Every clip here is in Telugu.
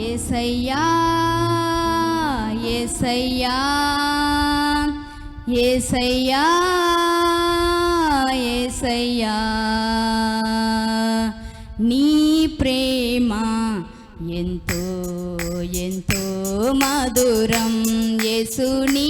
ఏసయ్యా ఏసయ్యా ఏసయ్యా ఏసయ్యా. నీ ప్రేమ ఎంతో ఎంతో మధురం యేసుని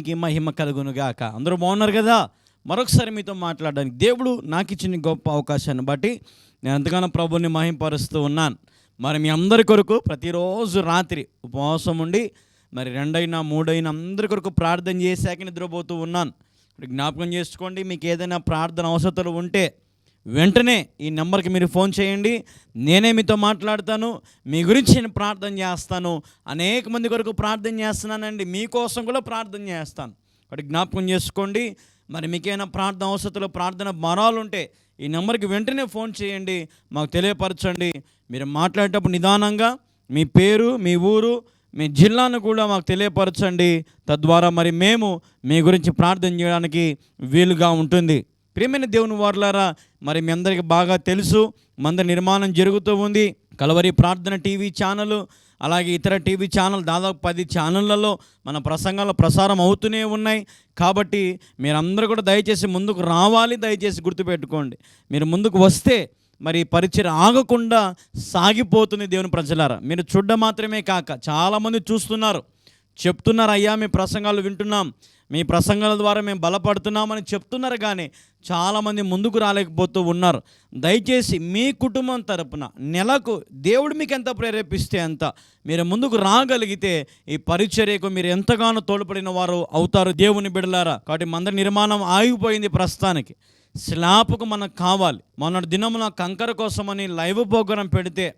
దేవునికి మహిమ కలుగును గాక. అందరూ బాగున్నారు కదా? మరొకసారి మీతో మాట్లాడడానికి దేవుడు నాకు ఇచ్చిన గొప్ప అవకాశాన్ని బట్టి నేను ఎంతగానో ప్రభుని మహింపరుస్తూ ఉన్నాను. మరి మీ అందరి కొరకు ప్రతిరోజు రాత్రి ఉపవాసం ఉండి మరి రెండైనా మూడైనా అందరి కొరకు ప్రార్థన చేశాక నిద్రపోతూ ఉన్నాను. జ్ఞాపకం చేసుకోండి మీకు ఏదైనా ప్రార్థన అవసరతలు ఉంటే వెంటనే ఈ నెంబర్కి మీరు ఫోన్ చేయండి. నేనే మీతో మాట్లాడతాను. మీ గురించి నేను ప్రార్థన చేస్తాను. అనేక మంది కొరకు ప్రార్థన చేస్తున్నానండి. మీకోసం కూడా ప్రార్థన చేస్తాను. వాటి జ్ఞాపకం చేసుకోండి. మరి మీకేమైనా ప్రార్థన అవసరతలు ప్రార్థన మరాలుంటే ఈ నెంబర్కి వెంటనే ఫోన్ చేయండి. మాకు తెలియపరచండి. మీరు మాట్లాడేటప్పుడు నిదానంగా మీ పేరు మీ ఊరు మీ జిల్లాను కూడా మాకు తెలియపరచండి. తద్వారా మరి మేము మీ గురించి ప్రార్థన చేయడానికి వీలుగా ఉంటుంది. ప్రియమైన దేవుని వారులారా మరి మీ అందరికి బాగా తెలుసు మంద నిర్మాణం జరుగుతూ ఉంది. కలవరి ప్రార్థన టీవీ ఛానల్ అలాగే ఇతర టీవీ ఛానల్ దాదాపు పది ఛానళ్ళలో మన ప్రసంగాలు ప్రసారం అవుతూనే ఉన్నాయి. కాబట్టి మీరందరూ కూడా దయచేసి ముందుకు రావాలి దయచేసి గుర్తుపెట్టుకోండి. మీరు ముందుకు వస్తే మరి పరిచయం ఆగకుండా సాగిపోతుంది దేవుని ప్రజలారా. మీరు చూడడం మాత్రమే కాక చాలామంది చూస్తున్నారు చెప్తున్నారు అయ్యా మీ ప్రసంగాలు వింటున్నాం. మీ ప్రసంగాల ద్వారా మేము బలపడుతున్నామని చెప్తున్నారు కానీ చాలామంది ముందుకు రాలేకపోతూ ఉన్నారు. దయచేసి మీ కుటుంబం తరపున నెలకు దేవుడు మీకు ఎంత ప్రేరేపిస్తే అంత మీరు ముందుకు రాగలిగితే ఈ పరిచర్యకు మీరు ఎంతగానో తోడ్పడిన వారు అవుతారు దేవుని బిడలారా కాబట్టి మంద నిర్మాణం ఆగిపోయింది ప్రస్తుతానికి. స్లాబ్కు మనకు కావాలి. మొన్నటి దినమున కంకర కోసమని లైవ్ ప్రోగ్రాం పెడితే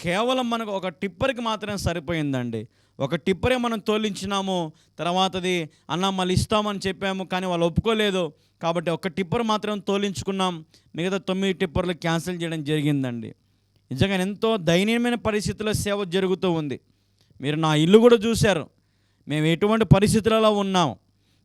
కేవలం మనకు ఒక టిప్పర్కి మాత్రమే సరిపోయిందండి. ఒక టిప్పరే మనం తోలించినాము తర్వాతది అన్న మళ్ళీ ఇస్తామని చెప్పాము కానీ వాళ్ళు ఒప్పుకోలేదు. కాబట్టి ఒక టిప్పర్ మాత్రం తోలించుకున్నాం. మిగతా తొమ్మిది టిప్పర్లు క్యాన్సిల్ చేయడం జరిగిందండి. నిజంగా ఎంతో దయనీయమైన పరిస్థితుల్లో సేవ జరుగుతూ ఉంది. మీరు నా ఇల్లు కూడా చూశారు. మేము ఎటువంటి పరిస్థితులలో ఉన్నాం.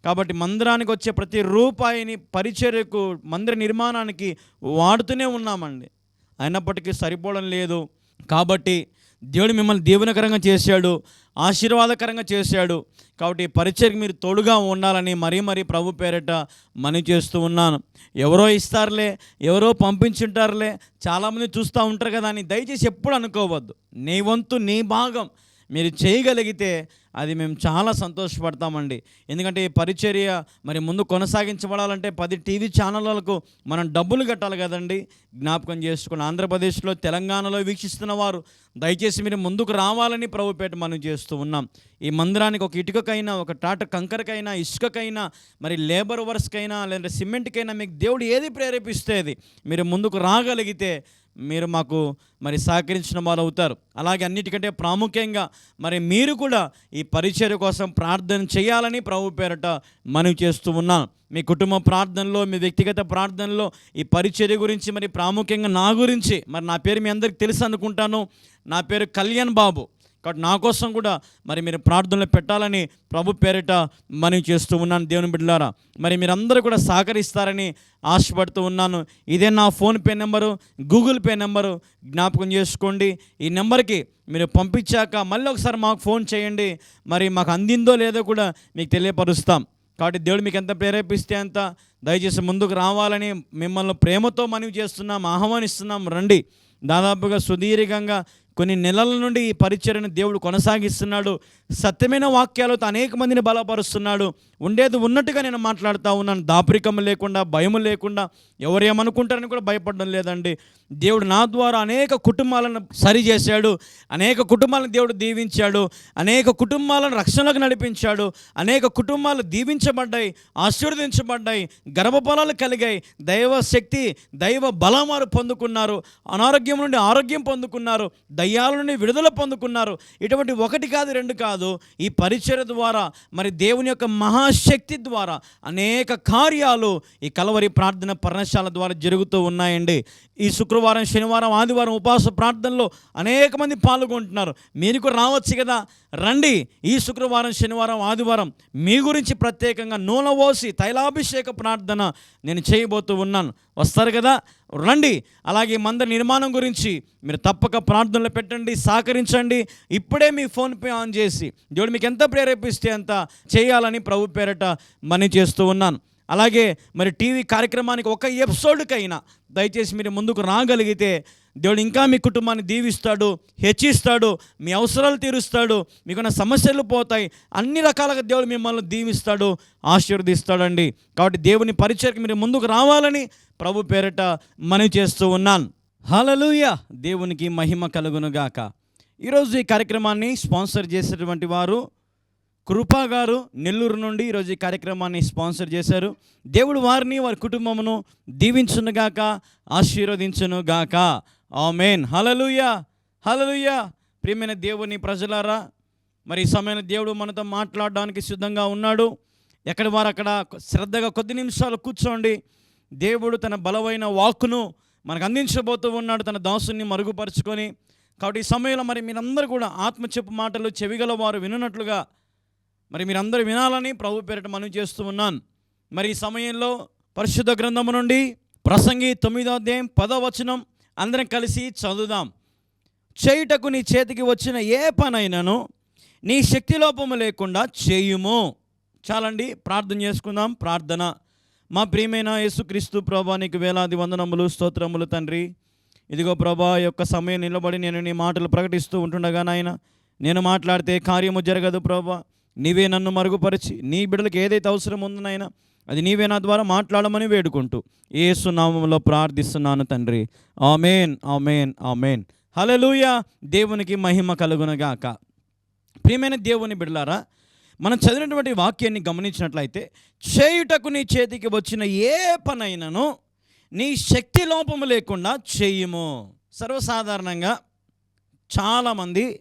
కాబట్టి మందిరానికి వచ్చే ప్రతి రూపాయిని పరిచర్యకు మందిర నిర్మాణానికి వాడుతూనే ఉన్నామండి. అయినప్పటికీ సరిపోవడం లేదు. కాబట్టి దేవుడు మిమ్మల్ని దీవెనకరంగా చేశాడు ఆశీర్వాదకరంగా చేశాడు. కాబట్టి పరిచయకు మీరు తోడుగా ఉండాలని మరీ మరీ ప్రభు పేరట మనీ చేస్తూ ఉన్నాను. ఎవరో ఇస్తారులే ఎవరో పంపించుంటారులే చాలామంది చూస్తూ ఉంటారు కదా అని దయచేసి ఎప్పుడు అనుకోవద్దు. నీ వంతు నీ భాగం. మీరు చేయగలిగితే అది మేము చాలా సంతోషపడతామండి. ఎందుకంటే ఈ పరిచర్య మరి ముందు కొనసాగించబడాలంటే పది టీవీ ఛానళ్ళకు మనం డబ్బులు కట్టాలి కదండి. జ్ఞాపకం చేసుకుని ఆంధ్రప్రదేశ్లో తెలంగాణలో వీక్షిస్తున్న వారు దయచేసి మీరు ముందుకు రావాలని ప్రభుపేట మనం చేస్తూ ఉన్నాం. ఈ మందిరానికి ఒక ఇటుకకైనా ఒక టాట కంకరకైనా ఇసుకకైనా మరి లేబర్ వర్క్స్కైనా లేదంటే సిమెంట్కైనా మీకు దేవుడు ఏది ప్రేరేపిస్తే అది మీరు ముందుకు రాగలిగితే మీరు మాకు మరి సహకరించిన వారు అవుతారు. అలాగే అన్నిటికంటే ప్రాముఖ్యంగా మరి మీరు కూడా ఈ పరిచర్య కోసం ప్రార్థన చేయాలని ప్రభు పేరట మనవి చేస్తూ ఉన్నాను. మీ కుటుంబ ప్రార్థనలో మీ వ్యక్తిగత ప్రార్థనలో ఈ పరిచర్య గురించి మరి ప్రాముఖ్యంగా నా గురించి మరి నా పేరు మీ అందరికి తెలుసు అనుకుంటాను. నా పేరు కళ్యాణ్ బాబు. కాబట్టి నా కోసం కూడా మరి మీరు ప్రార్థనలు పెట్టాలని ప్రభు పేరిట మనవి చేస్తూ ఉన్నాను దేవుని బిడ్డలారా. మరి మీరందరూ కూడా సహకరిస్తారని ఆశపడుతూ ఉన్నాను. ఇదే నా PhonePe number Google Pay number జ్ఞాపకం చేసుకోండి. ఈ నెంబర్కి మీరు పంపించాక మళ్ళీ ఒకసారి మాకు ఫోన్ చేయండి. మరి మాకు అందిందో లేదో కూడా మీకు తెలియపరుస్తాం. కాబట్టి దేవుడు మీకు ఎంత ప్రేరేపిస్తే అంత దయచేసి ముందుకు రావాలని మిమ్మల్ని ప్రేమతో మనవి చేస్తున్నాం ఆహ్వానిస్తున్నాం. రండి. దాదాపుగా సుదీర్ఘంగా కొన్ని నెలల నుండి ఈ పరిచర్యను దేవుడు కొనసాగిస్తున్నాడు. సత్యమైన వాక్యాలతో అనేక మందిని బలపరుస్తున్నాడు. ఉండేది ఉన్నట్టుగా నేను మాట్లాడుతూ ఉన్నాను. దాపరికం లేకుండా భయం లేకుండా ఎవరు ఏమనుకుంటారని కూడా భయపడడం లేదండి. దేవుడు నా ద్వారా అనేక కుటుంబాలను సరిచేశాడు అనేక కుటుంబాలను దేవుడు దీవించాడు. అనేక కుటుంబాలను రక్షణలకు నడిపించాడు. అనేక కుటుంబాలు దీవించబడ్డాయి ఆశీర్వదించబడ్డాయి గర్భఫలాలు కలిగాయి. దైవ శక్తి దైవ బలం వారు పొందుకున్నారు. అనారోగ్యం నుండి ఆరోగ్యం పొందుకున్నారు. దయ్యాల నుండి విడుదల పొందుకున్నారు. ఇటువంటి ఒకటి కాదు రెండు కాదు. ఈ పరిచయ ద్వారా మరి దేవుని యొక్క మహాశక్తి ద్వారా అనేక కార్యాలు ఈ కలవరి ప్రార్థన పర్ణశాల ద్వారా జరుగుతూ ఉన్నాయండి. ఈ శుక్రవారం శనివారం ఆదివారం ఉపవాస ప్రార్థనలో అనేక మంది పాల్గొంటున్నారు. మీరు కూడా రావచ్చు కదా. రండి. ఈ శుక్రవారం శనివారం ఆదివారం మీ గురించి ప్రత్యేకంగా నూనె పోసి తైలాభిషేక ప్రార్థన నేను చేయబోతూ ఉన్నాను. వస్తారు కదా? రండి. అలాగే మంద నిర్మాణం గురించి మీరు తప్పక ప్రార్థనలు పెట్టండి సహకరించండి. ఇప్పుడే మీ ఫోన్పే ఆన్ చేసి దేవుడు మీకు ఎంత ప్రేరేపిస్తే అంత చేయాలని ప్రభు పేరట మనీ చేస్తూ ఉన్నాను. అలాగే మరి టీవీ కార్యక్రమానికి ఒక ఎపిసోడ్కైనా దయచేసి మీరు ముందుకు రాగలిగితే దేవుడు ఇంకా మీ కుటుంబాన్ని దీవిస్తాడు హెచ్చిస్తాడు మీ అవసరాలు తీరుస్తాడు మీకున్న సమస్యలు పోతాయి అన్ని రకాలుగా దేవుడు మిమ్మల్ని దీవిస్తాడు ఆశీర్వదిస్తాడండి. కాబట్టి దేవుని పరిచయకు మీరు ముందుకు రావాలని ప్రభు పేరట మనవి చేస్తూ ఉన్నాను. హలలుయ దేవునికి మహిమ కలుగునుగాక. ఈరోజు ఈ కార్యక్రమాన్ని స్పాన్సర్ చేసినటువంటి వారు కృపా గారు నెల్లూరు నుండి ఈరోజు ఈ కార్యక్రమాన్ని స్పాన్సర్ చేశారు. దేవుడు వారిని వారి కుటుంబమును దీవించునుగాక ఆశీర్వదించునుగాక ఆమెన్. హలలుయ హలలుయ ప్రియమైన దేవుని ప్రజలారా మరి ఈ సమయంలో దేవుడు మనతో మాట్లాడడానికి సిద్ధంగా ఉన్నాడు. ఎక్కడి వారు అక్కడ శ్రద్ధగా కొద్ది నిమిషాలు కూర్చోండి. దేవుడు తన బలమైన వాక్కును మనకు అందించబోతూ ఉన్నాడు తన దాసుని మరుగుపరుచుకొని. కాబట్టి ఈ సమయంలో మరి మీరందరూ కూడా ఆత్మ చెప్పు మాటలు చెవిగల వారు వినున్నట్లుగా మరి మీరందరూ వినాలని ప్రభు పేరిట మనవి చేస్తూ ఉన్నాను. మరి ఈ సమయంలో పరిశుద్ధ గ్రంథము నుండి ప్రసంగి తొమ్మిదో అధ్యాయం పదో వచనం అందరం కలిసి చదువుదాం. చేయుటకు నీ చేతికి వచ్చిన ఏ పనైనను నీ శక్తి లోపము లేకుండా చేయుము. చాలండి ప్రార్థన చేసుకుందాం. ప్రార్థన. మా ప్రియమైన యేసుక్రీస్తు ప్రభా నీకు వేలాది వందనములు స్తోత్రములు తండ్రి. ఇదిగో ప్రభా యొక్క సమయం నిలబడి నేను నీ మాటలు ప్రకటిస్తూ ఉంటుండగా నాయన నేను మాట్లాడితే కార్యము జరగదు ప్రభా. నీవే నన్ను మరుగుపరిచి నీ బిడ్డలకు ఏదైతే అవసరం ఉందనైనా అది నీవే నా ద్వారా మాట్లాడమని వేడుకుంటూ ఏసు నామంలో ప్రార్థిస్తున్నాను తండ్రి. Amen amen amen. హలలుయ దేవునికి మహిమ కలుగునగాక. ప్రియమైన దేవుని బిడ్డలారా మనం చదివినటువంటి వాక్యాన్ని గమనించినట్లయితే చేయుటకు నీ చేతికి వచ్చిన ఏ పనైనను నీ శక్తి లోపము లేకుండా చేయుము. సర్వసాధారణంగా చాలామంది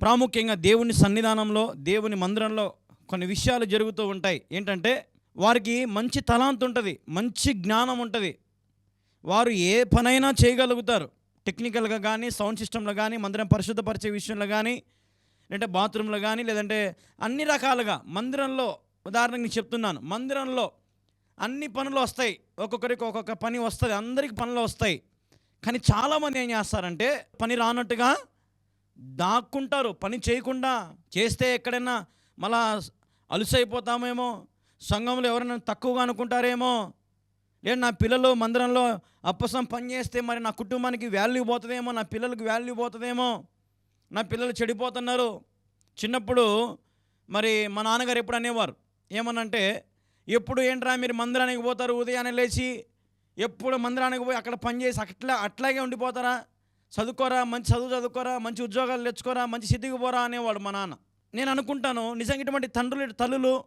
ప్రాముఖ్యంగా దేవుని సన్నిధానంలో దేవుని మందిరంలో కొన్ని విషయాలు జరుగుతూ ఉంటాయి. ఏంటంటే వారికి మంచి తలాంత్ ఉంటుంది మంచి జ్ఞానం ఉంటుంది. వారు ఏ పనైనా చేయగలుగుతారు. టెక్నికల్గా కానీ సౌండ్ సిస్టంలో కానీ మందిరం పరిశుద్ధపరిచే విషయంలో కానీ లేదంటే బాత్రూంలో కానీ లేదంటే అన్ని రకాలుగా మందిరంలో ఉదాహరణకు నేను చెప్తున్నాను మందిరంలో అన్ని పనులు వస్తాయి. ఒక్కొక్కరికి ఒక్కొక్క పని వస్తుంది అందరికి పనులు వస్తాయి. కానీ చాలామంది ఏం చేస్తారంటే పని రానట్టుగా దాక్కుంటారు పని చేయకుండా చేస్తే ఎక్కడైనా మళ్ళా అలుసైపోతామేమో సంఘంలో ఎవరైనా తక్కువగా అనుకుంటారేమో. లేదు నా పిల్లలు మందిరంలో అప్పసం పని చేస్తే మరి నా కుటుంబానికి వాల్యూ పోతుందేమో నా పిల్లలకు వాల్యూ పోతుందేమో. నా పిల్లలు చెడిపోతున్నారు. చిన్నప్పుడు మరి మా నాన్నగారు ఎప్పుడు అనేవారు ఏమనంటే ఎప్పుడు ఏంట్రా మీరు మందిరానికి పోతారు ఉదయాన్నే లేచి ఎప్పుడు మందిరానికి పోయి అక్కడ పని చేసి అట్లా అట్లాగే ఉండిపోతారా? చదువుకోరా మంచి చదువు చదువుకోరా మంచి ఉద్యోగాలు తెచ్చుకోరా మంచి సిద్ధికి పోరా అనేవాడు మా నాన్న. నేను అనుకుంటాను నిజంగా ఇటువంటి తండ్రులు తల్లులు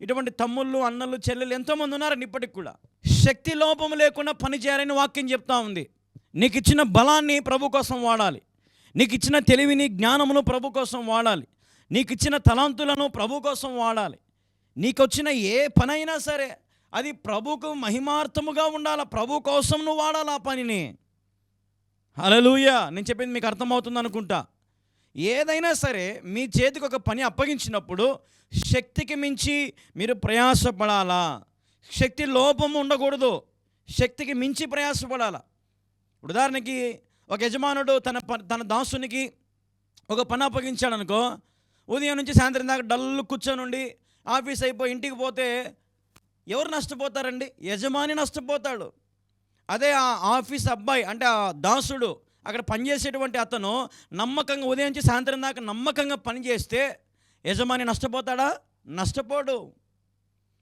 ఇటువంటి తమ్ముళ్ళు అన్నలు చెల్లెలు ఎంతోమంది ఉన్నారని ఇప్పటికి కూడా. శక్తి లోపం లేకుండా పనిచేయాలని వాక్యం చెప్తా ఉంది. నీకు ఇచ్చిన బలాన్ని ప్రభు కోసం వాడాలి. నీకు ఇచ్చిన తెలివిని జ్ఞానమును ప్రభు కోసం వాడాలి. నీకు ఇచ్చిన తలాంతులను ప్రభు కోసం వాడాలి. నీకు వచ్చిన ఏ పనైనా సరే అది ప్రభుకు మహిమార్థముగా ఉండాలి ప్రభు కోసం నువ్వు వాడాలి ఆ పనిని? హలలుయ నేను చెప్పింది మీకు అర్థమవుతుంది అనుకుంటా ఏదైనా సరే మీ చేతికి ఒక పని అప్పగించినప్పుడు శక్తికి మించి మీరు ప్రయాసపడాలా? శక్తి లోపము ఉండకూడదు. శక్తికి మించి ప్రయాసపడాలా? ఉదాహరణకి ఒక యజమానుడు తన తన దాసునికి ఒక పని అప్పగించాడు అనుకో ఉదయం నుంచి సాయంత్రం దాకా డల్లు కూర్చొని ఆఫీస్ అయిపోయి ఇంటికి పోతే ఎవరు నష్టపోతారండి? యజమాని నష్టపోతాడు. అదే ఆ ఆఫీస్ అబ్బాయి అంటే ఆ దాసుడు అక్కడ పనిచేసేటువంటి అతను నమ్మకంగా ఉదయం నుంచి సాయంత్రం దాకా నమ్మకంగా పనిచేస్తే యజమాని నష్టపోతాడా? నష్టపోడు.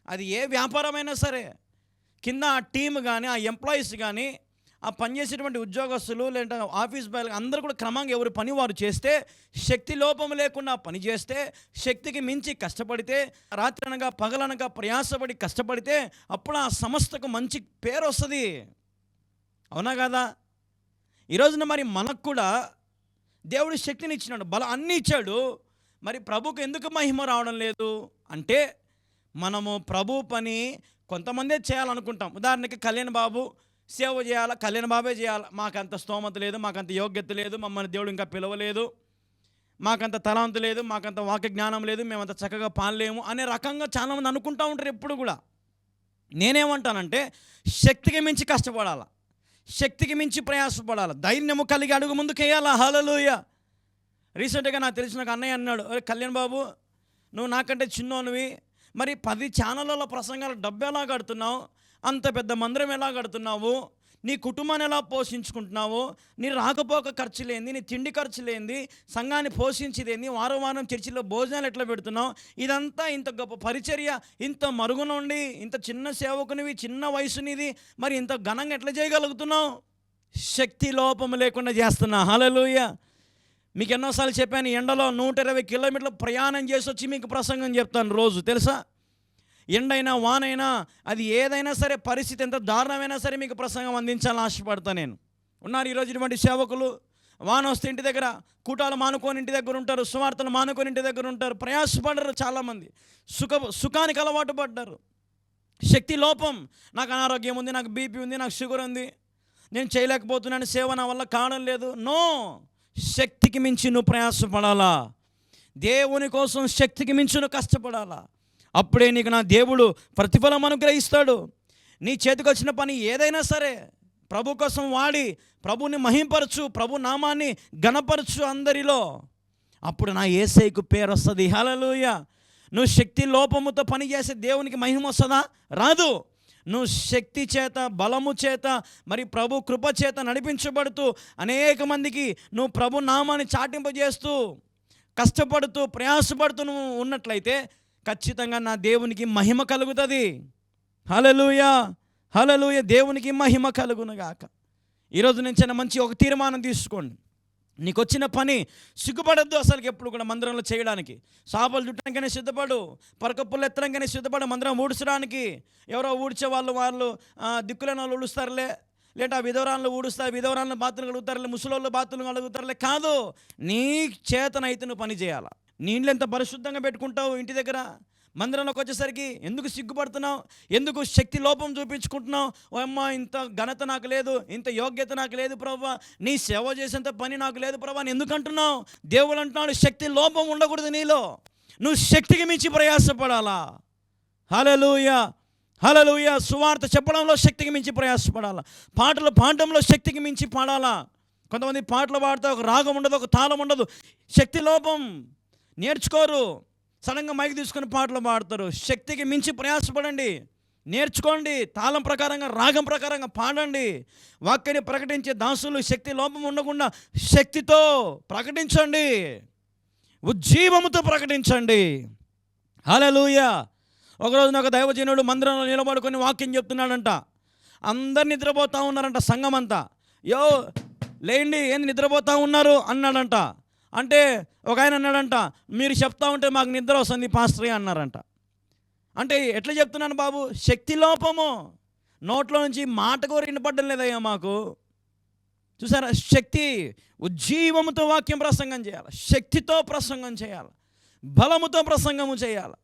అది ఏ వ్యాపారమైనా సరే. కింద ఆ టీం కానీ ఆ ఎంప్లాయీస్ కానీ ఆ పనిచేసేటువంటి ఉద్యోగస్తులు లేదంటే ఆఫీస్ బాయ్ అందరూ కూడా క్రమంగా ఎవరు పని వారు చేస్తే శక్తి లోపం లేకుండా పని చేస్తే శక్తికి మించి కష్టపడితే రాత్రి అనగా పగలనగా ప్రయాసపడి కష్టపడితే అప్పుడు ఆ సంస్థకు మంచి పేరు వస్తుంది అవునా కదా? ఈ రోజున మరి మనకు కూడా దేవుడు శక్తిని ఇచ్చినాడు బలం అన్నీ ఇచ్చాడు. మరి ప్రభుకు ఎందుకు మహిమ రావడం లేదు? అంటే మనము ప్రభు పని కొంతమందే చేయాలనుకుంటాం. ఉదాహరణకి కళ్యాణ్ బాబు సేవ చేయాలా? కళ్యాణ్ బాబే చేయాలి? మాకంత స్తోమత లేదు మాకంత యోగ్యత లేదు మమ్మల్ని దేవుడు ఇంకా పిలవలేదు. మాకంత తలాంత లేదు మాకంత వాక్య జ్ఞానం లేదు మేమంత చక్కగా పానలేము అనే రకంగా చాలామంది అనుకుంటూ ఉంటారు ఎప్పుడు కూడా. నేనేమంటానంటే శక్తికి మించి కష్టపడాలా? శక్తికి మించి ప్రయాసపడాలి. ధైర్యము కలిగి అడుగు ముందుకేయాలా? హలలోయ రీసెంట్గా నాకు తెలిసిన ఒక అన్నయ్య అన్నాడు కళ్యాణ్ బాబు నువ్వు నాకంటే చిన్నోనివి. మరి పది ఛానళ్ళలో ప్రసంగాలు డబ్బు ఎలా కడుతున్నావు? అంత పెద్ద మందిరం ఎలా కడుతున్నావు? నీ కుటుంబాన్ని ఎలా పోషించుకుంటున్నావో నీ రాకపోక ఖర్చు లేనిది నీ తిండి ఖర్చు లేనిది సంఘాన్ని పోషించేదేంది వారం వారం చర్చిలో భోజనాలు ఎట్లా పెడుతున్నావు ఇదంతా ఇంత గొప్ప పరిచర్య ఇంత మరుగునుండి ఇంత చిన్న సేవకునివి చిన్న వయసునిది మరి ఇంత ఘనంగా ఎట్లా చేయగలుగుతున్నావు? శక్తి లోపం లేకుండా చేస్తున్నా. హలలుయ మీకు ఎన్నోసార్లు చెప్పాను ఎండలో నూట ఇరవై కిలోమీటర్లు ప్రయాణం చేసి వచ్చి మీకు ప్రసంగం చెప్తాను రోజు తెలుసా? ఎండైనా వానైనా అది ఏదైనా సరే పరిస్థితి ఎంత దారుణమైనా సరే మీకు ప్రసంగం అందించాలని ఆశపడతా నేను. ఉన్నారు ఈరోజు ఇటువంటి సేవకులు. వాన వస్తే ఇంటి దగ్గర కూటాలు మానుకొని ఇంటి దగ్గర ఉంటారు సువార్తలు మానుకొని ఇంటి దగ్గర ఉంటారు. ప్రయాసపడరు చాలామంది. సుఖ సుఖానికి అలవాటు పడ్డారు. శక్తి లోపం. నాకు అనారోగ్యం ఉంది నాకు బీపీ ఉంది నాకు షుగర్ ఉంది. నేను చేయలేకపోతున్నాను సేవ నా వల్ల కావడం లేదు. నో! శక్తికి మించి నువ్వు ప్రయాసపడాలా? దేవుని కోసం శక్తికి మించి నువ్వు కష్టపడాలా? అప్పుడే నీకు నా దేవుడు ప్రతిఫలం అనుగ్రహిస్తాడు. నీ చేతికి వచ్చిన పని ఏదైనా సరే ప్రభు కోసం వాడి ప్రభుని మహింపరచు ప్రభు నామాన్ని గణపరచు అందరిలో. అప్పుడు నా ఏసైకు పేరు వస్తుంది. హలలుయ నువ్వు శక్తి లోపముతో పనిచేసే దేవునికి మహిమ వస్తుందా? రాదు. నువ్వు శక్తి చేత బలము చేత మరి ప్రభు కృప చేత నడిపించబడుతూ అనేక మందికి నువ్వు ప్రభు నామాన్ని చాటింపజేస్తూ కష్టపడుతూ ప్రయాసపడుతూ నువ్వు ఉన్నట్లయితే ఖచ్చితంగా నా దేవునికి మహిమ కలుగుతుంది. హలలుయ హలలుయ దేవునికి మహిమ కలుగునుగాక. ఈరోజు నేను చిన్న మంచి ఒక తీర్మానం తీసుకోండి. నీకు వచ్చిన పని సిగ్గుపడద్దు అసలుకి ఎప్పుడు కూడా మందిరంలో చేయడానికి. సాపలు చుట్టడానికైనా సిద్ధపడు పరకప్పులు ఎత్తడానికైనా సిద్ధపడు మందిరం ఊడ్చడానికి. ఎవరో ఊడ్చే వాళ్ళు వాళ్ళు ఆ, దిక్కులేని వాళ్ళు ఊడుస్తారులే. లేట విధవరాలను ఊడుస్తారు విధవరాలను బాతులు కలుగుతారులే ముసలోళ్ళు బాతులు కలుగుతారులే కాదు నీ చేతనైతే నువ్వు పని చేయాలా? నీళ్ళు ఎంత పరిశుద్ధంగా పెట్టుకుంటావు ఇంటి దగ్గర? మందిరంలోకి వచ్చేసరికి ఎందుకు సిగ్గుపడుతున్నావు? ఎందుకు శక్తి లోపం చూపించుకుంటున్నావు? ఓ అమ్మ ఇంత ఘనత నాకు లేదు ఇంత యోగ్యత నాకు లేదు ప్రభా. నీ సేవ చేసేంత పని నాకు లేదు ప్రభా ఎందుకు అంటున్నావు? దేవుడు అంటున్నాడు శక్తి లోపం ఉండకూడదు నీలో. నువ్వు శక్తికి మించి ప్రయాసపడాలా. హలలుయ హలలుయ సువార్త చెప్పడంలో శక్తికి మించి ప్రయాసపడాలా. పాటలు పాడడంలో శక్తికి మించి పాడాలా. కొంతమంది పాటలు పాడితే ఒక రాగం ఉండదు ఒక తాళం ఉండదు. శక్తి లోపం. నేర్చుకోరు. సడన్గా మైక్ తీసుకుని పాటలు పాడతారు. శక్తికి మించి ప్రయాసపడండి. నేర్చుకోండి. తాళం ప్రకారంగా రాగం ప్రకారంగా పాడండి. వాక్యాన్ని ప్రకటించే దాసులు శక్తి లోపం ఉండకుండా శక్తితో ప్రకటించండి. ఉజ్జీవముతో ప్రకటించండి. హలలుయ ఒకరోజు ఒక దైవజనుడు మందిరంలో నిలబడుకొని వాక్యం చెప్తున్నాడంట. అందరు నిద్రపోతూ ఉన్నారంట సంఘం అంతా యో లేండి ఏంది నిద్రపోతూ ఉన్నారు? అన్నాడంట. అంటే ఒక ఆయన అన్నాడంట మీరు చెప్తా ఉంటే మాకు నిద్ర వస్తుంది పాస్టర్ అన్నారంట. అంటే ఎట్లా చెప్తున్నాను బాబు? శక్తి లోపము. నోట్లో నుంచి మాట కూడా వినపడడం లేదయ్యా మాకు. చూసారా? శక్తి ఉజ్జీవముతో వాక్యం ప్రసంగం చేయాలి. శక్తితో ప్రసంగం చేయాలి. బలముతో ప్రసంగము చేయాలి.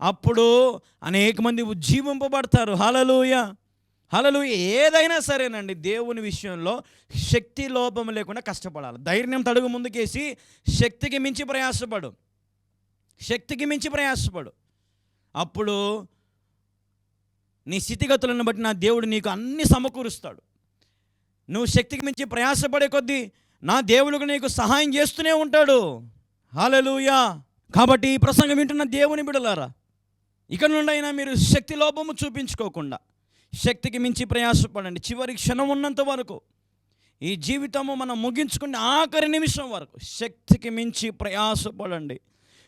అప్పుడు అనేక మంది ఉజ్జీవింపబడతారు. హలలుయ అలలు ఏదైనా సరేనండి దేవుని విషయంలో శక్తి లోపం లేకుండా కష్టపడాలి. ధైర్యం తడుగు ముందుకేసి శక్తికి మించి ప్రయాసపడు. శక్తికి మించి ప్రయాసపడు. అప్పుడు నీ స్థితిగతులను బట్టి నా దేవుడు నీకు అన్ని సమకూరుస్తాడు. నువ్వు శక్తికి మించి ప్రయాసపడే కొద్దీ నా దేవుడికి నీకు సహాయం చేస్తూనే ఉంటాడు. హాలలుయా కాబట్టి ఈ ప్రసంగం వింటున్న దేవుని బిడలారా ఇక నుండి అయినా మీరు శక్తి లోపము చూపించుకోకుండా శక్తికి మించి ప్రయాసపడండి. చివరి క్షణం ఉన్నంత వరకు ఈ జీవితము మనం ముగించుకునే ఆఖరి నిమిషం వరకు శక్తికి మించి ప్రయాసపడండి.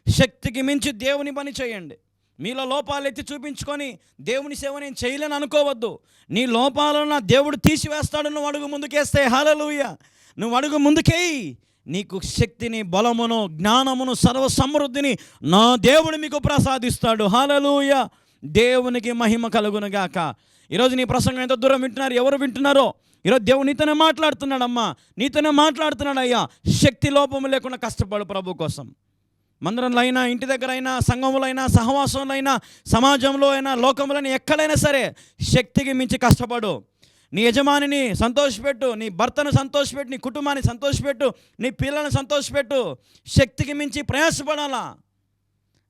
శక్తికి మించి దేవుని పని చేయండి. మీలో లోపాలు ఎత్తి చూపించుకొని దేవుని సేవ నేను చేయలేని అనుకోవద్దు. నీ లోపాలను నా దేవుడు తీసివేస్తాడు నువ్వు అడుగు ముందుకేస్తే. హాలలుయ నువ్వు అడుగు ముందుకేయి. నీకు శక్తిని బలమును జ్ఞానమును సర్వ సమృద్ధిని నా దేవుడు మీకు ప్రసాదిస్తాడు. హలలుయ దేవునికి మహిమ కలుగునుగాక ఈరోజు నీ ప్రసంగం ఎంత దూరం వింటున్నారు? ఎవరు వింటున్నారో? ఈరోజు దేవుడు నీతోనే మాట్లాడుతున్నాడమ్మా. నీతోనే మాట్లాడుతున్నాడు అయ్యా శక్తి లోపము లేకుండా కష్టపడు ప్రభు కోసం. మందిరంలో అయినా ఇంటి దగ్గర అయినా సంఘంలో అయినా సహవాసంలో అయినా సమాజంలో అయినా లోకంలో అయినా ఎక్కడైనా సరే శక్తికి మించి కష్టపడు. నీ యజమానిని సంతోషపెట్టు నీ భర్తను సంతోషపెట్టు నీ కుటుంబాన్ని సంతోషపెట్టు నీ పిల్లల్ని సంతోషపెట్టు. శక్తికి మించి ప్రయాసపడాలా?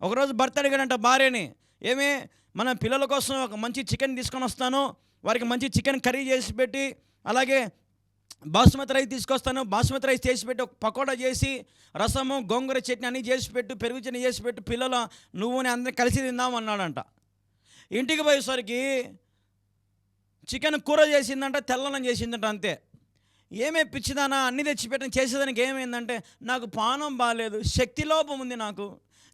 ఒకరోజు భర్త అడిగాడంట భార్యని ఏమే మన పిల్లల కోసం ఒక మంచి చికెన్ తీసుకొని వస్తాను. వారికి మంచి చికెన్ కర్రీ చేసి పెట్టి అలాగే బాస్మతి రైస్ తీసుకొస్తాను. బాస్మతి రైస్ చేసి పెట్టి ఒక పకోడా చేసి రసము గోంగూర చట్నీ అన్నీ చేసి పెట్టు పెరుగు చట్నీ చేసి పెట్టు పిల్లలు నువ్వు అందరం కలిసి తిందాం అన్నాడంట. ఇంటికి పోయేసరికి చికెన్ కూర చేసిందంట తెల్లనం చేసిందంట అంతే. ఏమే పిచ్చిదానా అన్నీ తెచ్చిపెట్టిన చేసేదానికి ఏమైందంటే నాకు పానం బాగాలేదు శక్తి లోపం ఉంది నాకు.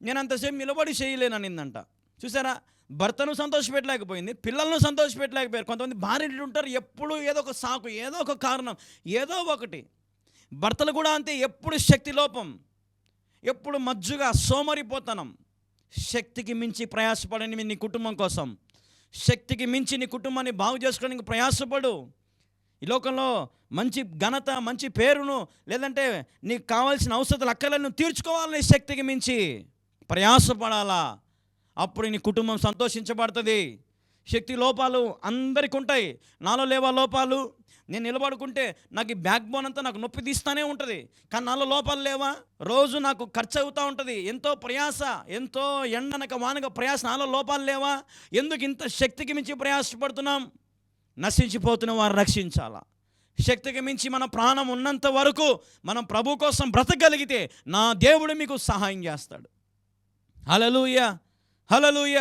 నేను అంతసేపు నిలబడి చేయలేననిందంట. చూసారా? భర్తను సంతోషపెట్టలేకపోయింది పిల్లలను సంతోషపెట్టలేకపోయారు. కొంతమంది భార్యలు ఉంటారు ఎప్పుడు ఏదో ఒక సాకు ఏదో ఒక కారణం ఏదో ఒకటి. భర్తలు కూడా అంతే ఎప్పుడు శక్తి లోపం ఎప్పుడు మజ్జుగా సోమరిపోతనం. శక్తికి మించి ప్రయాసపడని నీ కుటుంబం కోసం శక్తికి మించి నీ కుటుంబాన్ని బాగు చేసుకోవడానికి ప్రయాసపడు. ఈ లోకంలో మంచి ఘనత మంచి పేరును లేదంటే నీకు కావాల్సిన అవసరాలు అక్కలను తీర్చుకోవాలని శక్తికి మించి ప్రయాసపడాలా? అప్పుడు నీ కుటుంబం సంతోషించబడుతుంది. శక్తి లోపాలు అందరికి ఉంటాయి నాలో లేవా లోపాలు? నేను నిలబడుకుంటే నాకు ఈ బ్యాక్ బోన్ అంతా నాకు నొప్పి తీస్తూనే ఉంటుంది. కానీ నాలో లోపాలు లేవా? రోజు నాకు ఖర్చు అవుతూ ఉంటుంది. ఎంతో ప్రయాస ఎంతో ఎండనక వానక ప్రయాస నాలో లోపాలు లేవా? ఎందుకు ఇంత శక్తికి మించి ప్రయాసపడుతున్నాం? నశించిపోతున్న వారు రక్షించాలా? శక్తికి మించి మన ప్రాణం ఉన్నంత వరకు మనం ప్రభు కోసం బ్రతకగలిగితే నా దేవుడు మీకు సహాయం చేస్తాడు. అలలుయ్యా హలలుయ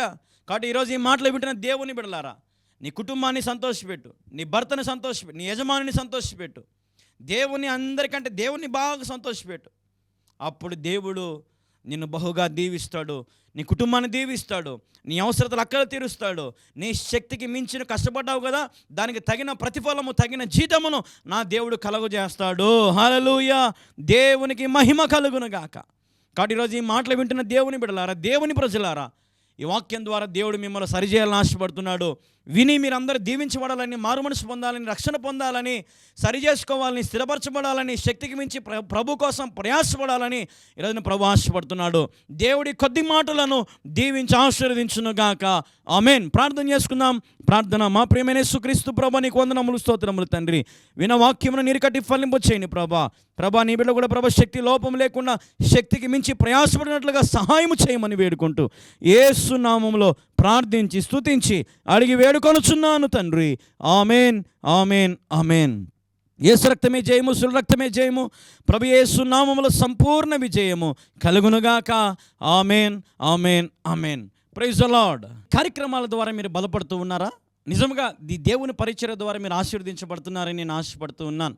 కాబట్టి ఈరోజు ఈ మాటలు వింటున్న దేవుని బిడలారా నీ కుటుంబాన్ని సంతోషపెట్టు నీ భర్తని సంతోషపెట్టు నీ యజమానిని సంతోషపెట్టు దేవుని అందరికంటే దేవుని బాగా సంతోషపెట్టు. అప్పుడు దేవుడు నిన్ను బహుగా దీవిస్తాడు నీ కుటుంబాన్ని దీవిస్తాడు నీ అవసరతలు అక్కడ తీరుస్తాడు. నీ శక్తికి మించిన కష్టపడ్డావు కదా దానికి తగిన ప్రతిఫలము తగిన జీతమును నా దేవుడు కలుగజేస్తాడు హలలుయ దేవునికి మహిమ కలుగును గాక. కాబట్టి ఈరోజు ఈ మాటలు వింటున్న దేవుని బిడలారా దేవుని ప్రజలారా ఈ వాక్యం ద్వారా దేవుడు మిమ్మల్ని సరిచేయాలని ఆశపడుతున్నాడు. విని మీరందరూ దీవించబడాలని మారు మనసు పొందాలని రక్షణ పొందాలని సరి చేసుకోవాలని స్థిరపరచబడాలని శక్తికి మించి ప్ర- ప్రభు కోసం ప్రయాసపడాలని ఈరోజు ప్రభు ఆశపడుతున్నాడు. దేవుడి కొద్ది మాటలను దీవించి ఆశీర్వదించునుగాక ఆమెన్. ప్రార్థన చేసుకుందాం. ప్రార్థన మా ప్రియమైన సుక్రీస్తు ప్రభా నీకు వందనములు స్తోత్రములు తండ్రి. విన వాక్యమును నీరు కట్టి ఫలింపు చేయని ప్రభా. ప్రభా నీ బిడ్డ కూడా ప్రభా శక్తి లోపం లేకుండా శక్తికి మించి ప్రయాసపడినట్లుగా సహాయం చేయమని వేడుకుంటూ. ఏసునామంలో ప్రార్థించి స్తుతించి అడిగి వేడుకొనుచున్నాను తండ్రి. Amen amen amen. యేసు రక్తమే జయము సుల రక్తమే జయము. ప్రభు యేసు నామముల సంపూర్ణ విజయము కలుగునుగాక. Amen amen amen. Praise Lord. కార్యక్రమాల ద్వారా మీరు బలపడుతూ ఉన్నారా? నిజంగా దేవుని పరిచయ ద్వారా మీరు ఆశీర్వదించబడుతున్నారని నేను ఆశపడుతూ ఉన్నాను.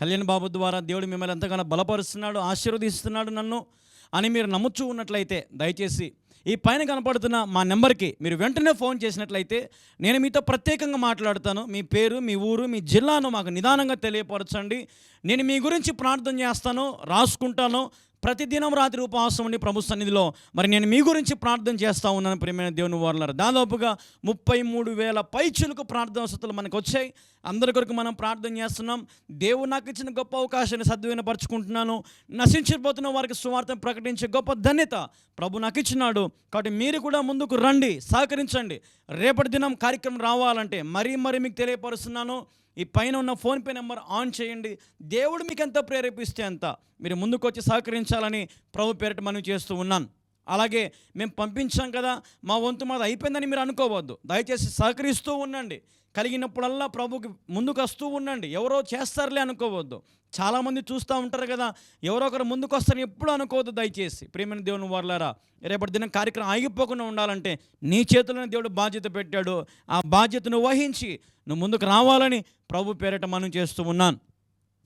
కళ్యాణ్ బాబు ద్వారా దేవుడు మిమ్మల్ని ఎంతగానో బలపరుస్తున్నాడు ఆశీర్వదిస్తున్నాడు నన్ను అని మీరు నమ్ముచూ ఉన్నట్లయితే దయచేసి ఈ పైన కనపడుతున్న మా నెంబర్కి మీరు వెంటనే ఫోన్ చేసినట్లయితే నేను మీతో ప్రత్యేకంగా మాట్లాడతాను. మీ పేరు మీ ఊరు మీ జిల్లాను మాకు నిదానంగా తెలియపరచండి. నేను మీ గురించి ప్రార్థన చేస్తాను రాసుకుంటాను. ప్రతిదినం రాత్రి ఉపవాసం ఉండి ప్రభు సన్నిధిలో మరి నేను మీ గురించి ప్రార్థన చేస్తూ ఉన్నాను ప్రియమైన దేవుని వారులారు. దాదాపుగా ముప్పై మూడు వేల పైచులకు ప్రార్థన వసతులు మనకు వచ్చాయి. అందరి కొరకు మనం ప్రార్థన చేస్తున్నాం. దేవుడు నాకు ఇచ్చిన గొప్ప అవకాశాన్ని సద్వినిపరుచుకుంటున్నాను నశించిపోతున్న వారికి సువార్తను ప్రకటించే గొప్ప ధన్యత ప్రభు నాకు ఇచ్చినాడు. కాబట్టి మీరు కూడా ముందుకు రండి సహకరించండి. రేపటి దినం కార్యక్రమం రావాలంటే మరీ మరీ మీకు తెలియపరుస్తున్నాను. ఈ పైన ఉన్న ఫోన్పే నెంబర్ ఆన్ చేయండి. దేవుడు మీకు ఎంత ప్రేరేపిస్తే అంత. మీరు ముందుకు వచ్చి సహకరించాలని ప్రభు పేరిట మనం చేస్తూ ఉన్నాను. అలాగే మేము పంపించాం కదా మా వంతు మాది అయిపోయిందని మీరు అనుకోవద్దు. దయచేసి సహకరిస్తూ ఉండండి. కలిగినప్పుడల్లా ప్రభుకి ముందుకు వస్తూ ఉండండి. ఎవరో చేస్తారులే అనుకోవద్దు. చాలామంది చూస్తూ ఉంటారు కదా ఎవరో ఒకరు ముందుకు వస్తారని ఎప్పుడు అనుకోవద్దు దయచేసి. ప్రేమైన దేవుని వారులారా రేపటి దినం కార్యక్రమం ఆగిపోకుండా ఉండాలంటే నీ చేతులను దేవుడు బాధ్యత పెట్టాడు. ఆ బాధ్యతను వహించి నువ్వు ముందుకు రావాలని ప్రభు పేరిట మనం చేస్తూ ఉన్నాను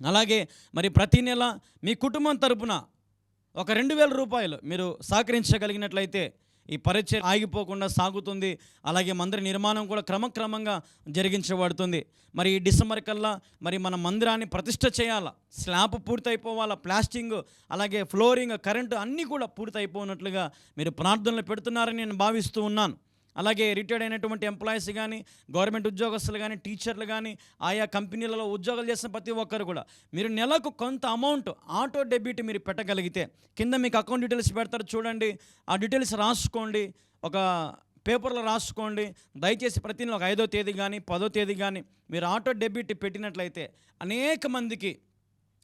అలాగే మరి ప్రతి నెల మీ కుటుంబం తరపున ఒక రెండు వేల రూపాయలు మీరు సహకరించగలిగినట్లయితే ఈ పరిచయం ఆగిపోకుండా సాగుతుంది. అలాగే మందిర నిర్మాణం కూడా క్రమక్రమంగా జరిగించబడుతుంది. మరి ఈ డిసెంబర్ కల్లా మరి మన మందిరాన్ని ప్రతిష్ట చేయాలా? స్లాబ్ పూర్తయిపోవాలా? ప్లాస్టింగ్ అలాగే ఫ్లోరింగ్ కరెంటు అన్నీ కూడా పూర్తయిపోయినట్లుగా మీరు ప్రార్థనలు పెడుతున్నారని నేను భావిస్తూ ఉన్నాను. అలాగే రిటైర్డ్ అయినటువంటి ఎంప్లాయీస్ కానీ గవర్నమెంట్ ఉద్యోగస్తులు కానీ టీచర్లు కానీ ఆయా కంపెనీలలో ఉద్యోగాలు చేసిన ప్రతి ఒక్కరు కూడా మీరు నెలకు కొంత అమౌంట్ ఆటో డెబిట్ మీరు పెట్టగలిగితే కింద మీకు అకౌంట్ డీటెయిల్స్ పెడతారు చూడండి ఆ డీటెయిల్స్ రాసుకోండి ఒక పేపర్లో రాసుకోండి దయచేసి ప్రతి నెల ఒక ఐదో తేదీ కానీ పదో తేదీ కానీ మీరు ఆటో డెబిట్ పెట్టినట్లయితే అనేక మందికి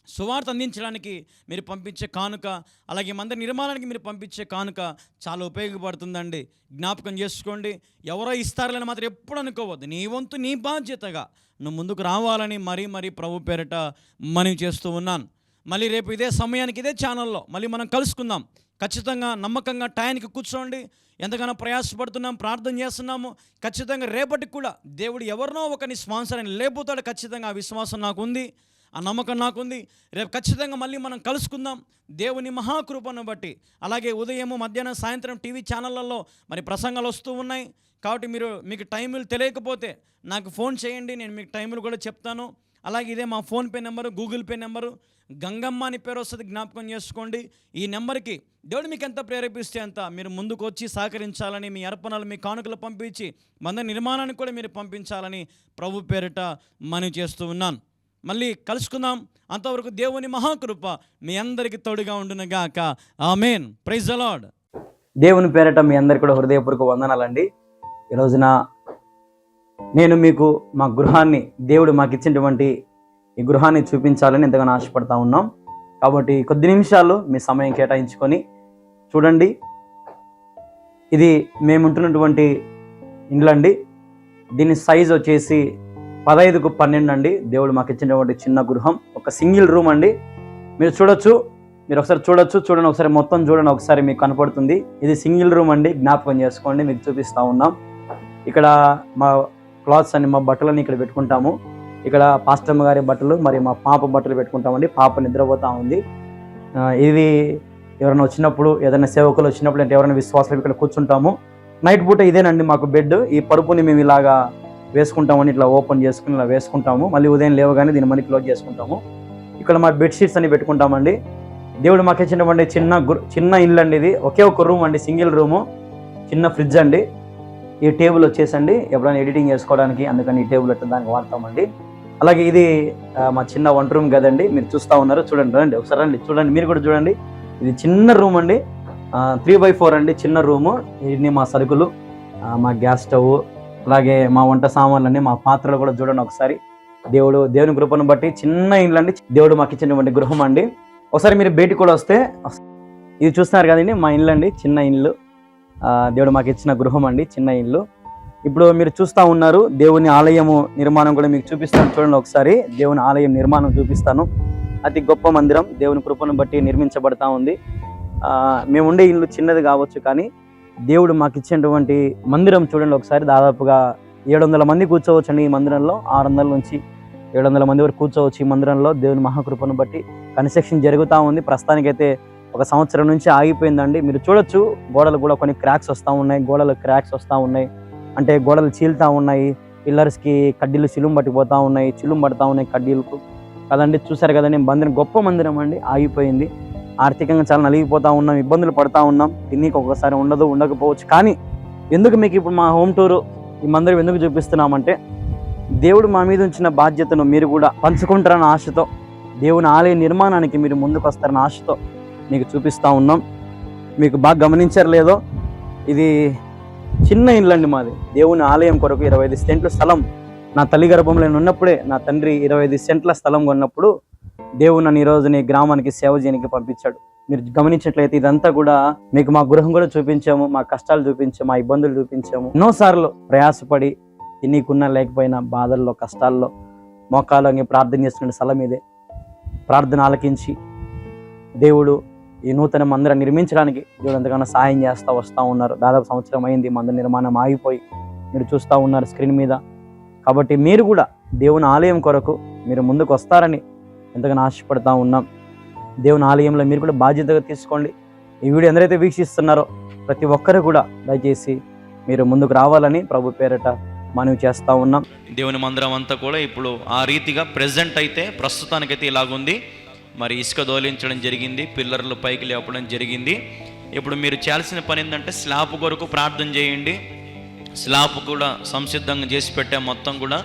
సువార్త అందించడానికి మీరు పంపించే కానుక అలాగే మందిర నిర్మాణానికి మీరు పంపించే కానుక చాలా ఉపయోగపడుతుందండి. జ్ఞాపకం చేసుకోండి. ఎవరో ఇస్తారులని మాత్రం ఎప్పుడు అనుకోవద్దు. నీ వంతు నీ బాధ్యతగా నువ్వు ముందుకు రావాలని మరీ మరీ ప్రభు పేరిట మనవి చేస్తూ ఉన్నాను. మళ్ళీ రేపు ఇదే సమయానికి ఇదే ఛానల్లో మళ్ళీ మనం కలుసుకుందాం. ఖచ్చితంగా నమ్మకంగా టయానికి కూర్చోండి. ఎంతగానో ప్రయాసపడుతున్నాం ప్రార్థన చేస్తున్నాము. ఖచ్చితంగా రేపటికి కూడా దేవుడు ఎవరినో ఒకరిని స్పాన్సర్ అని లేకపోతాడు ఖచ్చితంగా ఆ విశ్వాసం నాకు ఉంది ఆ నమ్మకం నాకుంది. రేపు ఖచ్చితంగా మళ్ళీ మనం కలుసుకుందాం. దేవుని మహాకృపను బట్టి. అలాగే ఉదయము మధ్యాహ్నం సాయంత్రం టీవీ ఛానళ్ళల్లో మరి ప్రసంగాలు వస్తూ ఉన్నాయి. కాబట్టి మీరు మీకు టైములు తెలియకపోతే నాకు ఫోన్ చేయండి. నేను మీకు టైములు కూడా చెప్తాను. అలాగే ఇదే మా PhonePe number Google Pay number. Gangamma అని పేరు వస్తుంది. జ్ఞాపకం చేసుకోండి. ఈ నెంబర్కి దేవుడు మీకు ఎంత ప్రేరేపిస్తే అంత మీరు ముందుకు వచ్చి సహకరించాలని మీ అర్పణలు మీ కానుకలు పంపించి మంద నిర్మాణానికి కూడా మీరు పంపించాలని ప్రభు పేరిట మనవి చేస్తూ ఉన్నాను. మళ్ళీ కలుసుకుందాం. అంతవరకు దేవుని మహాకృప మీ అందరికీ తోడుగా ఉండునుగాక ఆమెన్. ప్రైజ్ అలాడ్ దేవుని పేరట మీ అందరికి కూడా హృదయపూర్వక వందనాలండి. ఈ రోజున నేను మీకు మా గృహాన్ని దేవుడు మాకు ఇచ్చినటువంటి ఈ గృహాన్ని చూపించాలని ఎంతగానో ఆశపడతా ఉన్నాం. కాబట్టి కొద్ది నిమిషాలు మీ సమయం కేటాయించుకొని చూడండి. ఇది మేముంటున్నటువంటి ఇండ్లండి. దీని సైజ్ వచ్చేసి పదహైదుకు పన్నెండు అండి. దేవుడు మాకు ఇచ్చినటువంటి చిన్న గృహం. ఒక సింగిల్ రూమ్ అండి. మీరు చూడొచ్చు మీరు ఒకసారి చూడొచ్చు చూడండి ఒకసారి మొత్తం చూడండి ఒకసారి మీకు కనపడుతుంది. ఇది సింగిల్ రూమ్ అండి. జ్ఞాపకం చేసుకోండి మీకు చూపిస్తూ ఉన్నాం. ఇక్కడ మా క్లాత్స్ అని మా బట్టలని ఇక్కడ పెట్టుకుంటాము. ఇక్కడ పాస్టమ్మ గారి బట్టలు మరి మా పాప బట్టలు పెట్టుకుంటామండి. పాప నిద్రపోతూ ఉంది. ఇది ఎవరైనా వచ్చినప్పుడు ఏదైనా సేవకులు వచ్చినప్పుడు అంటే ఎవరైనా విశ్వాసాలు ఇక్కడ కూర్చుంటాము. నైట్ పూట ఇదేనండి మాకు బెడ్. ఈ పరుపుని మేము ఇలాగా వేసుకుంటామని ఇట్లా ఓపెన్ చేసుకుని ఇలా వేసుకుంటాము. మళ్ళీ ఉదయం లేవగానే దీన్ని మళ్ళీ క్లోజ్ చేసుకుంటాము. ఇక్కడ మా బెడ్షీట్స్ అని పెట్టుకుంటామండి. దేవుడు మాకు ఇచ్చినటువంటి చిన్న చిన్న ఇల్లు అండి ఇది. ఒకే ఒక రూమ్ అండి సింగిల్ రూము. చిన్న ఫ్రిడ్జ్ అండి. ఈ టేబుల్ వచ్చేసండి. ఎప్పుడైనా ఎడిటింగ్ చేసుకోవడానికి అందుకని ఈ టేబుల్ అట్లా దానికి వాడతామండి. అలాగే ఇది మా చిన్న వంట రూమ్ కదండి. మీరు చూస్తూ ఉన్నారు చూడండి రండి. ఒకసారి రండి చూడండి. మీరు కూడా చూడండి. ఇది చిన్న రూమ్ అండి. త్రీ బై ఫోర్ అండి చిన్న రూము. ఇన్ని మా సరుకులు మా గ్యాస్ స్టవ్ అలాగే మా వంట సామాన్లన్నీ మా పాత్రలు కూడా చూడండి ఒకసారి. దేవుడు దేవుని కృపను బట్టి చిన్న ఇల్లు అండి. దేవుడు మాకు ఇచ్చినటువంటి గృహం అండి. ఒకసారి మీరు బయటికి కూడా వస్తే ఇది చూస్తున్నారు కదండి మా ఇల్లు అండి చిన్న ఇల్లు దేవుడు మాకు ఇచ్చిన గృహం అండి చిన్న ఇల్లు ఇప్పుడు మీరు చూస్తూ ఉన్నారు దేవుని ఆలయము నిర్మాణం కూడా మీకు చూపిస్తాను. చూడండి ఒకసారి దేవుని ఆలయం నిర్మాణం చూపిస్తాను. అతి గొప్ప మందిరం దేవుని కృపను బట్టి నిర్మించబడతా ఉంది. మేము ఉండే ఇల్లు చిన్నది కావచ్చు కానీ దేవుడు మాకు ఇచ్చినటువంటి మందిరం చూడండి ఒకసారి. దాదాపుగా ఏడు వందల మంది కూర్చోవచ్చు అండి ఈ మందిరంలో. ఆరు వందల నుంచి ఏడు వందల మంది వరకు కూర్చోవచ్చు ఈ మందిరంలో. దేవుని మహాకృపను బట్టి కన్స్ట్రక్షన్ జరుగుతూ ఉంది. ప్రస్తుతానికైతే ఒక సంవత్సరం నుంచి ఆగిపోయిందండి. మీరు చూడొచ్చు గోడలు కూడా కొన్ని క్రాక్స్ వస్తూ ఉన్నాయి. గోడలు క్రాక్స్ వస్తూ ఉన్నాయి. అంటే గోడలు చీలుతూ ఉన్నాయి. పిల్లర్స్కి కడ్డీలు చిలుం పట్టిపోతూ ఉన్నాయి. చిలుం పడతా ఉన్నాయి కడ్డీలకు. కదండి చూసారు కదండి మందిరం గొప్ప మందిరం అండి. ఆగిపోయింది. ఆర్థికంగా చాలా నలిగిపోతూ ఉన్నాం ఇబ్బందులు పడతా ఉన్నాం. తిన్నీకి ఒక్కొక్కసారి ఉండదు ఉండకపోవచ్చు. కానీ ఎందుకు మీకు ఇప్పుడు మా హోమ్ టూరు ఈ మందిరం ఎందుకు చూపిస్తున్నామంటే దేవుడు మా మీద ఉంచిన బాధ్యతను మీరు కూడా పంచుకుంటారన్న ఆశతో దేవుని ఆలయ నిర్మాణానికి మీరు ముందుకు వస్తారన్న ఆశతో మీకు చూపిస్తూ ఉన్నాం. మీకు బాగా గమనించారు లేదో ఇది చిన్న ఇల్లు అండి మాది. దేవుని ఆలయం కొరకు ఇరవై ఐదు సెంట్ల స్థలం. నా తల్లి గర్భంలో నేను ఉన్నప్పుడే నా తండ్రి ఇరవై ఐదు సెంట్ల స్థలం కొన్నప్పుడు దేవుడు నన్ను ఈరోజు నీ గ్రామానికి సేవ చేయడానికి పంపించాడు. మీరు గమనించినట్లయితే ఇదంతా కూడా మీకు మా గృహం కూడా చూపించాము మా కష్టాలు చూపించాము మా ఇబ్బందులు చూపించాము. ఎన్నోసార్లు ప్రయాసపడి నీకున్నా లేకపోయినా బాధల్లో కష్టాల్లో మోకాలు ప్రార్థన చేస్తున్న స్థలం ఇదే. ప్రార్థన ఆలకించి దేవుడు ఈ నూతన మందిరం నిర్మించడానికి దేవుడు ఎంతగానో సహాయం చేస్తూ వస్తూ ఉన్నారు. దాదాపు సంవత్సరం అయింది మందిర నిర్మాణం ఆగిపోయి మీరు చూస్తూ ఉన్నారు స్క్రీన్ మీద. కాబట్టి మీరు కూడా దేవుని ఆలయం కొరకు మీరు ముందుకు వస్తారని ఎంతగానో ఆశపడతా ఉన్నాం. దేవుని ఆలయంలో మీరు కూడా బాధ్యతగా తీసుకోండి. ఈ వీడియో ఎందరైతే వీక్షిస్తున్నారో ప్రతి ఒక్కరు కూడా దయచేసి మీరు ముందుకు రావాలని ప్రభు పేరట మనవి చేస్తూ ఉన్నాం. దేవుని మందిరం అంతా కూడా ఇప్పుడు ఆ రీతిగా ప్రజెంట్ అయితే ప్రస్తుతానికైతే ఇలాగుంది. మరి ఇసుక దోలించడం జరిగింది పిల్లర్లు పైకి లేపడం జరిగింది. ఇప్పుడు మీరు చేయాల్సిన పని ఏంటంటే స్లాబ్ కొరకు ప్రార్థన చేయండి. స్లాబ్ కూడా సంసిద్ధంగా చేసి పెట్టే మొత్తం కూడా